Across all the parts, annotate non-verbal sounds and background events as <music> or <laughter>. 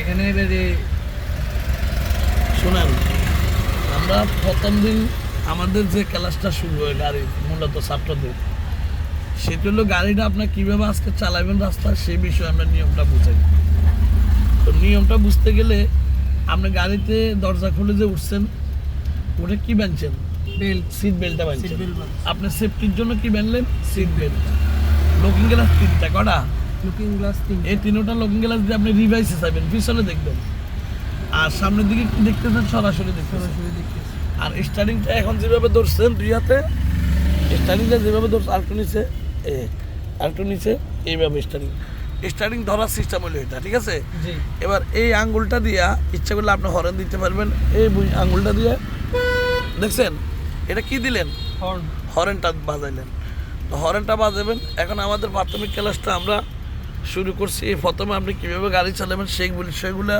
এখানে এবারে শোনেন আমরা প্রথম দিন আমাদের যে ক্লাসটা শুরু হয় গাড়ির মূলত ছাত্রদের সেটা হলো গাড়িটা আপনার কীভাবে আজকে চালাবেন রাস্তা সেই বিষয়ে আমরা নিয়মটা বুঝাই। তো নিয়মটা বুঝতে গেলে আপনি গাড়িতে দরজা খুলে যে উঠছেন ওটা কি বানছেন? বেল্ট। সিট বেল্টটা বানছেন। Seat আপনি সেফটির জন্য কি বানলেন? Seat belt. লুকিং গ্লাস তিনটা কটা? লুকিং গ্লাস তিন এই তিনটা লুকিং গ্লাস দিয়ে আপনি রিভাইসে যাবেন পিছনে দেখবেন। আর সামনের দিকে কি দেখতেছেন সরাসরি দেখতেছেন। সরাসরি দেখতেছি। আর স্টার্টিংটা এখন যেভাবে ধরছেন দুই হাতে স্টার্টিংটা যেভাবে ধরছে আরেকটু নিচে এ আরেকটু নিচে এইভাবে স্টার্টিং স্টার্টিং ধরার সিস্টেম হলো এটা ঠিক আছে? এবার এই আঙ্গুলটা দিয়া ইচ্ছা করলে আপনি হরেন দিতে পারবেন এই আঙ্গুলটা দিয়ে। দেখছেন? এটা কি দিলেন? হর্ন হরেনটা বাজাইলেন। তো হরেনটা বাজাবেন। এখন আমাদের প্রাথমিক ক্লাসটা আমরা শুরু করছি। এই প্রথমে আপনি কীভাবে গাড়ি চালাবেন সেইগুলি সেগুলো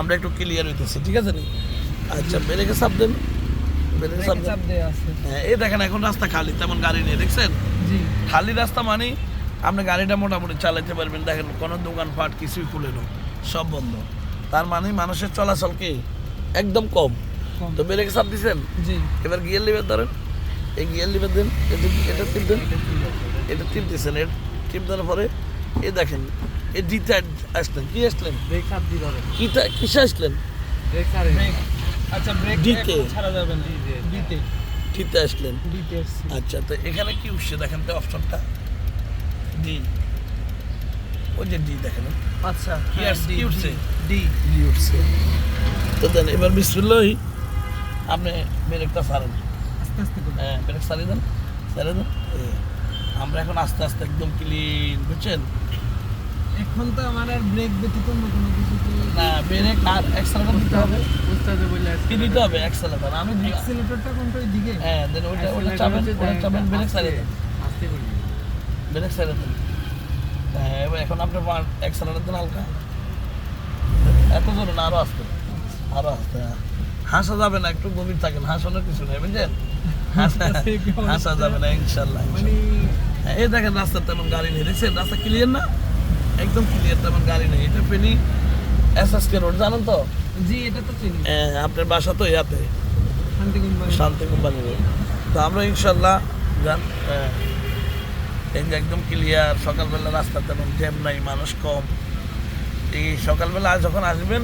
আমরা একটু ক্লিয়ার হইতেছি ঠিক আছে নি? আচ্ছা ব্রেকে চাপ দেন। ব্রেকে চাপ হ্যাঁ এই দেখেন এখন রাস্তা খালি তেমন গাড়ি নেই দেখছেন? জি। খালি রাস্তা মানে আপনি গাড়িটা মোটামুটি চালাতে পারবেন। দেখেন কোনো দোকানপাট কিছুই খুলে না সব বন্ধ। তার মানে মানুষের চলাচল কি? একদম কম। তো ব্রেকে চাপ দিছেন? জি। এবার গিয়ার লিভার ধরেন। এই গিয়ার লিভার দেন এটা এটা টিপ দেন। এটা টিপ দিচ্ছেন এর টিপ দেওয়ার পরে এ দেখেন এই ডিতে আসলেন। কি আসলেন? কিসে আসলেন? আচ্ছা দিতে। না। আসলেন? দিতে আচ্ছা তো এখানে কি উঠছে? দেখেন তো অপশনটা। ডি ওই যে ডি দেখেন। আচ্ছা কি হ্যাঁ, আসছে? ডি, কি উঠছে? ডি ডি উঠছে। তো দেন এবার বিসমিল্লাহ। আপনি ব্রেকটা ছাড়েন আস্তে আস্তে হ্যাঁ ব্রেক ছাড়িয়ে দেন ছাড়িয়ে দেন। এ, আমরা এখন আস্তে আস্তে একদম ক্লিন বুঝছেন? এখন তো আমার আর ব্রেক ব্যতীত অন্য কোনো কিছু না ব্রেক আর অ্যাক্সেলেটর দিতে হবে। উস্তাদে বলে কি দিতে হবে? অ্যাক্সেলেটর আমি দি- অ্যাক্সিলেটরটা কোনটা ওইদিকে? হ্যাঁ দেন ওটা ওটা চাবেন ওটা চাবেন ব্রেক ছাড়িয়ে আস্তে করে ব্রেক দেন। হ্যাঁ এবার এখন আপনি অ্যাক্সেলেটর দেন হালকা। এত জোরে না আরও আসতে। আরও আসতে হ্যাঁ। হাসা যাবে না একটু গভীর থাকেন হাসানোর কিছু নেই বুঝলেন? <laughs> <laughs> হাসা যাবে না ইনশাল্লাহ মানে এই দেখেন রাস্তা তেমন গাড়ি নেই। দেখছেন? রাস্তা ক্লিয়ার না? একদম ক্লিয়ার তেমন গাড়ি নেই। এটা Feni S S K road জানেন তো? জি এটা তো চিনি হ্যাঁ, আপনার বাসা তো ইয়াতে। শান্তি কোম্পানি। শান্তি কোম্পানি রোড তো আমরা ইনশাল্লাহ যান এই যে একদম ক্লিয়ার সকালবেলা রাস্তা তেমন জ্যাম নাই মানুষ কম। এই সকালবেলা যখন আসবেন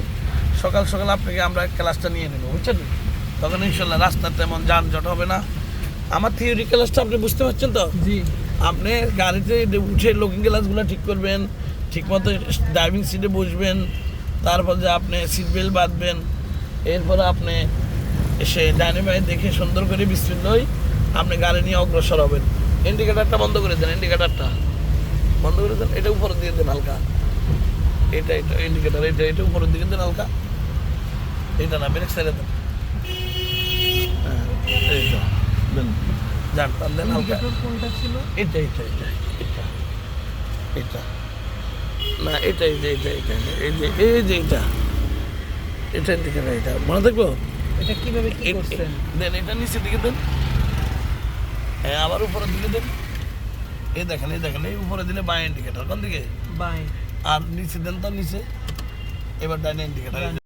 সকাল সকাল আপনাকে আমরা ক্লাসটা নিয়ে নেব বুঝছেন? তখন ইনশাল্লাহ রাস্তা তেমন যানজট হবে না। আমার থিওরি ক্লাসটা আপনি বুঝতে পারছেন তো? জি। আপনি গাড়িতে উঠে লুকিং গ্লাসগুলো ঠিক করবেন, ঠিকমতো ড্রাইভিং সিটে বসবেন, তারপর যে আপনি সিট বেল্ট বাঁধবেন, এরপরে আপনি এসে ডাইনে বাই দেখে সুন্দর করে বিস্তৃতই আপনি গাড়ি নিয়ে অগ্রসর হবেন। ইন্ডিকেটারটা বন্ধ করে দেন ইন্ডিকেটারটা বন্ধ করে দেন, এটা উপরের দিকে দেন হালকা। এটা এটা ইন্ডিকেটার এটা এটা উপরের দিকে দেন হালকা। এটা না ব্রেক সাইডে দেন। হ্যাঁ এইটা দেন যান দেন হালকা। এটা এটা এটা এটা এটা। না এটা এটা এটা এটা, এই যে এই যে এটা। এটার দিকে না এটা। মনে থাকব এটা কীভাবে কি করছেন? দেন এটা নিচের দিকে দেন। হ্যাঁ আবার উপরের দিকে দেন। এই দেখেন এই দেখেন এই উপরে দিলে বাঁ ইন্ডিকেটার কোন দিকে? বাই আর নিচে দেন তো নিচে। এবার ডাইনে ইন্ডিকেটার